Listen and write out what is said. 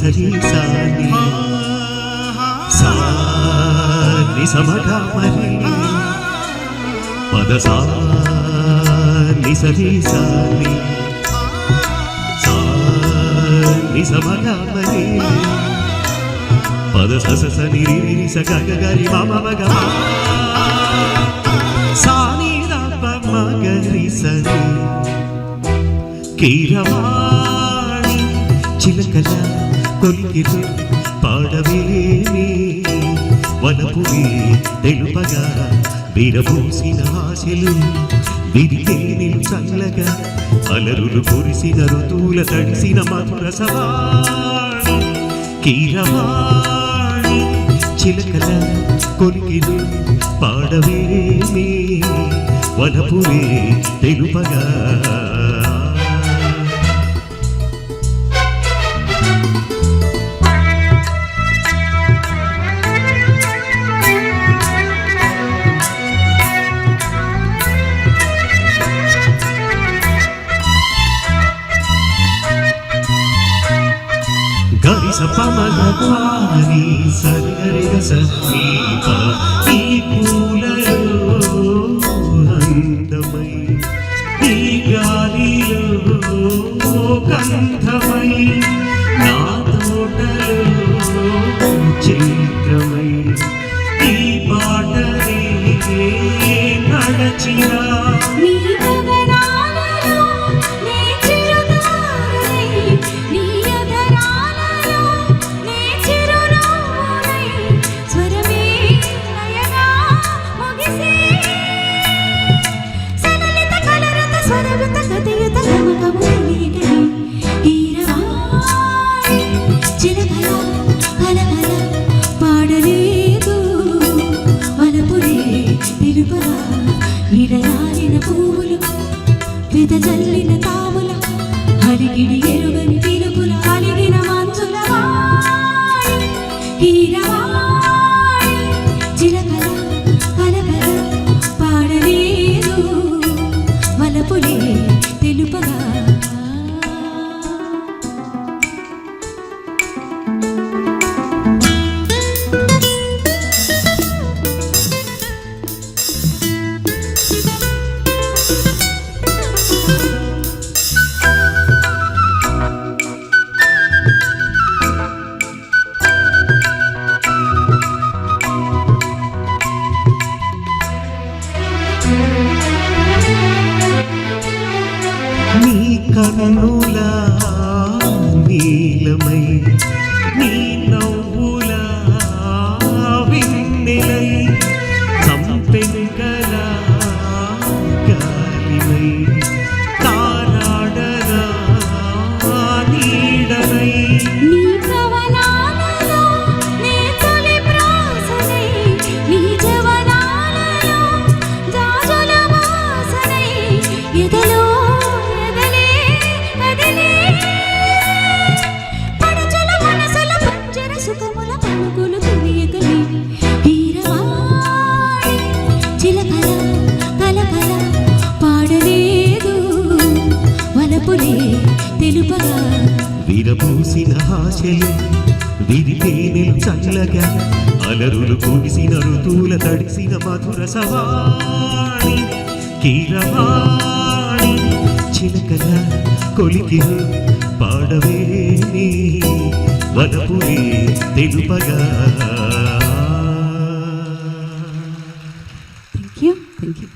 సరి సాని. సా ని సమగా మరి పద సా ని సరి సాని. సా ని సమగా మరి పద స స ని రి రి స గ గ గ రి మ మ మ గ మ. సా ని ర ప మ గ రి స ని కీరవాణి చిలకల కొలికిలు పాడవేమి? వనపువి తెలుపగా విరబూసిన ఆశలు విరితేనెలు చల్లగా అలరులు కురిసిన ఋతువుల తడిసిన మధుర సవాణి కీరవాణి చిలకల కొలికిలు పాడవేమి? వనపువే తెలుపగా గరిస పమల సరిగరిగ సమీప ఈ పూలలో అందమై ఈ గాలిలో గంధమై నా తోటలో చైత్రమై ఈ పాటనే నడచినా విదజల్లిన తావుల హరిగిడి ఎరుగని పిలుపుల కలిగిన మంచుల వాణి కనులా నీలమై నీ కలకల పాడలేదు వలపులే తెలుపగా. విరబూసిన చల్లగా అలరులు కురిసిన ఋతువుల తడిసిన మధుర సవాణి కీరవాణి చిలకల కొలికి పాడవేని వనపురి తెలుపగా. Thank you thank you